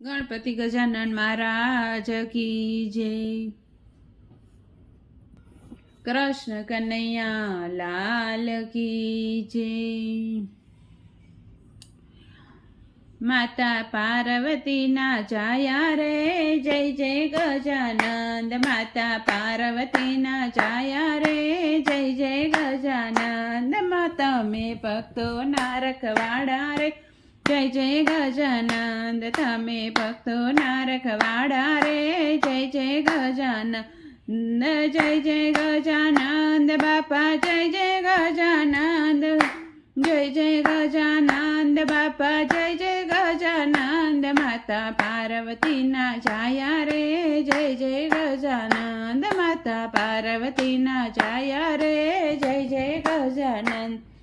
ગણપતિ ગજાનન મહારાજ કી જય. કૃષ્ણ કનૈયા લાલ કી જય. માતા પાર્વતીના જાયા રે, જય જય ગજાનંદ. માતા પાર્વતીના જાયા રે, જય જય ગજાનંદ. માતા મેં ભક્તો ના રખવાડા રે. જય જય ગજાનંદ, તમે ભક્તો ના રખવાડા રે. જય જય ગજાનંદ, જય જય ગજાનંદ, બાપા, જય જય ગજાનંદ, જય જય ગજાનંદ, બાપા, જય જય ગજાનંદ, માતા પાર્વતીના જાયા રે. જય જય ગજાનંદ, માતા પાર્વતીના જાયા રે. જય જય ગજાનંદ.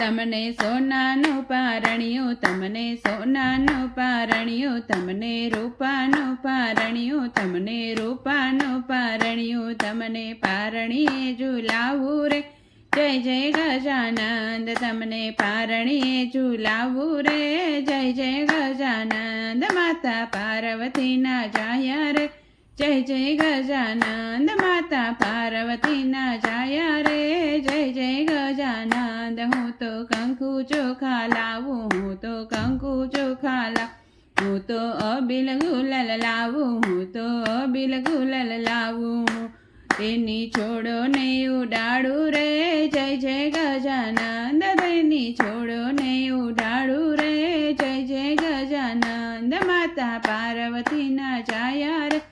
તમને સોનાનું પારણિયું, તમને સોનાનું પારણિયું, તમને રૂપાનું પારણિયું, તમને રૂપાનું પારણિયું, તમને પારણીએ ઝુલાવું રે. જય જય ગજાનંદ, તમને પારણીએ ઝુલાવું રે. જય જય ગજાનંદ, માતા પાર્વતીના જાયા રે. જય જય ગજાનંદ માતા પાર્વતીના જાયા રે. જય જય ગજાનંદ, હું તો કંકુ ચોખા લાવું, હું તો કંકુ ચોખા લાવ હું તો અબિલ ગુલલ લાવું, હું તો અબિલ ગુલલ લાવું. તેની છોડો ને ઉડાડું રે. જય જય ગજાનંદ, તેની છોડો ને ઉડાડું રે. જય જય ગજાનંદ માતા પાર્વતીના જાયા રે.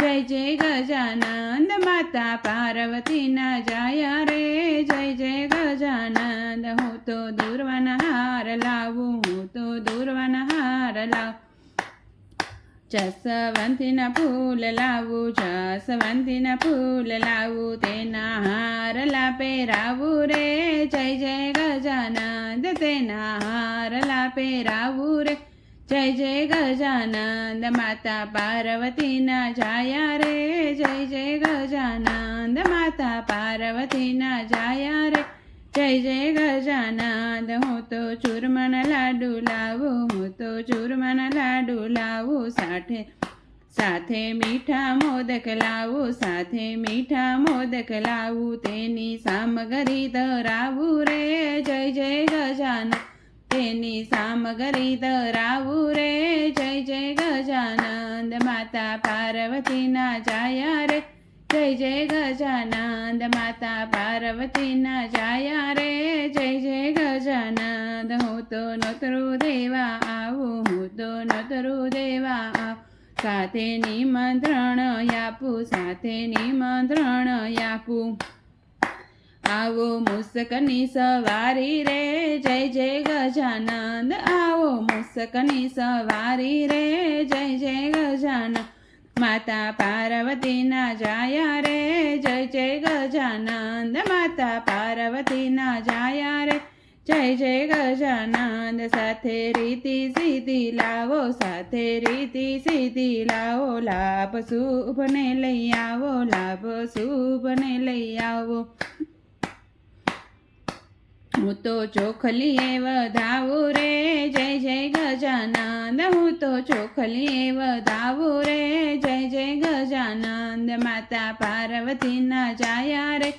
જય જય ગજાનંદ માતા પાર્વતીના જાયા રે, જય જય ગજાનંદ. હું તો દૂરવાના હાર લાવું, હું તો દૂરવાના હાર લાવું. જસવંતીના ફૂલ લાવું, જસવંતીના ફૂલ લાવું, તેના હાર લા પહેરાવું રે. જય જય ગજાનંદ, તેના હારલા પહેરાવું રે. જય જય ગજાનંદ, માતા પાર્વતીના જાયા રે. જય જય ગજાનંદ, માતા પાર્વતીના જાયા રે. જય જય ગજાનંદ, હું તો ચૂરમન લાડુ લાવું, હું તો ચૂરમન લાડુ લાવું. સાથે સાથે મીઠા મોદક લાવું, સાથે મીઠા મોદક લાવું, તેની સામગ્રી ધરાવું રે. જય જય ગજાનંદ. તેની સામગ્રી ધરાવું રે. જય જય ગજાનંદ માતા પાર્વતીના જાયા રે. જય જય ગજાનંદ માતા પાર્વતીના જાયા રે. જય જય ગજાનંદ હું તો નોતરું દેવા આવું, હું તો નોતરું દેવા સાથે નિમંત્રણ આપું, સાથે નિમંત્રણ આપું. આવો મુસકની સવારી રે, જય જય ગજાનંદ. આવો મુસકની સવારી રે, જય જય ગજાનંદ. માતા પાર્વતીના જાયા રે, જય જય ગજાનંદ. માતા પાર્વતીના જાયા રે, જય જય ગજાનંદ. સાથે રીતિ સીધી લાવો, સાથે રીતિ સીધી લાવો. લાભ શુભને લઈ આવો, લાભ શુભને લઈ આવો. હું તો ચોખલીએ વધાવું રે, જય જય ગજાનંદ. હું તો ચોખલીએ વધાવું રે, જય જય ગજાનંદ. માતા પાર્વતીના જાયા રે,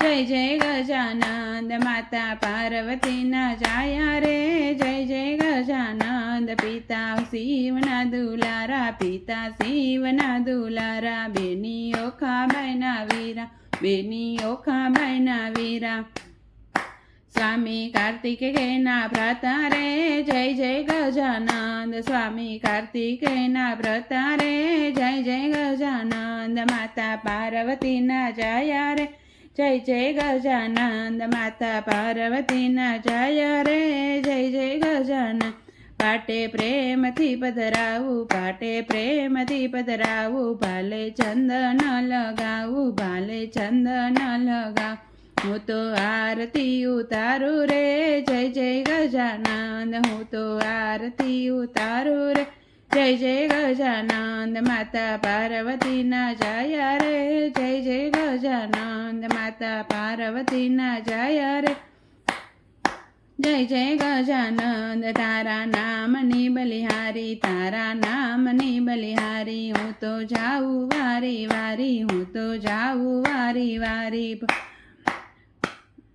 જય જય ગજાનંદ. માતા પાર્વતીના જાયા રે, જય જય ગજાનંદ. પિતા શિવના દુલારા, પિતા શિવના દુલારા. બેની ઓખા બાઈના વીરા બેની ઓખા બાઈના વીરા સ્વામી કાર્તિકેયના ભ્રતા રે જય જય ગજાનંદ. સ્વામી કાર્તિકેયના ભ્રતા રે જય જય ગજાનંદ. માતા પાર્વતીના જાયા રે જય જય ગજાનંદ. માતા પાર્વતીના જાયા રે જય જય ગજાનંદ. પાટે પ્રેમથી પધરાવું, પાટે પ્રેમથી પધરાવું. ભાલે ચંદન લગાવું, ભાલે ચંદન લગાવું. હું તો આરતી ઉતારું રે, જય જય ગજાનંદ, હું તો આરતી ઉતારું રે, જય જય ગજાનંદ, માતા પાર્વતીના જાયા રે, જય જય ગજાનંદ, માતા પાર્વતીના જાયા રે. જય જય ગજાનંદ, તારા નામની બલિહારી, તારા નામની બલિહારી, હું તો જાઉં વારી વારી, હું તો જાઉં વારી વારી.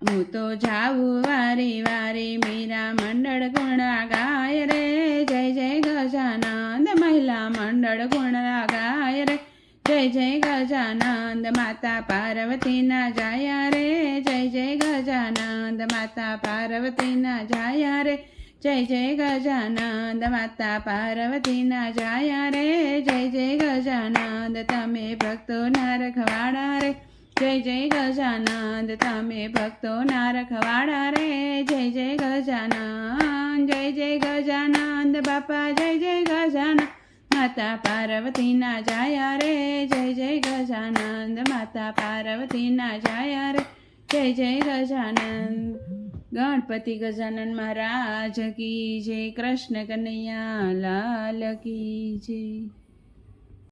હું તો જાઉં વારી વારી, મીરા મંડળ ગુણા ગાય રે. જય જય ગજાનંદ મહિલા મંડળ ગુણા ગાય રે. જય જય ગજાનંદ માતા પાર્વતીના જાયા રે. જય જય ગજાનંદ માતા પાર્વતીના જાયા રે. જય જય ગજાનંદ માતા પાર્વતીના જાયા રે. જય જય ગજાનંદ તમે ભક્તોના રખવાડા રે. જય જય ગજાનંદ, તમે ભક્તોના રખવાડા રે. જય જય ગજાનંદ, જય જય ગજાનંદ, બાપા, જય જય ગજાનંદ. માતા પાર્વતીના જાયા રે. જય જય ગજાનંદ, માતા પાર્વતીના જાયા રે. જય જય ગજાનંદ. ગણપતિ ગજાનંદ મહારાજ કી જય. કૃષ્ણ કનૈયા લાલ કી જય.